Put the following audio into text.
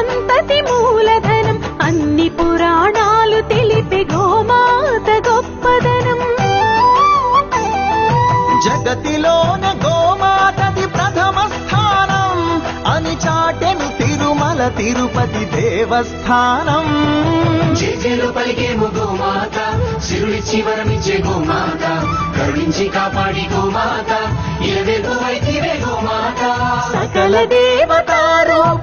సంతతి మూలధనం అన్ని పురాణాలు తెలిపే గోమాత గొప్పదనం. జగతిలోన గోమాతది ప్రథమ స్థానం అని చాటెను తిరుమల తిరుపతి దేవస్థానం. జేజేలు పలికేము గోమాత గోమాత కరుణించి కాపాడి గోమాత వైతివే గోమాత. సకల దేవతారూ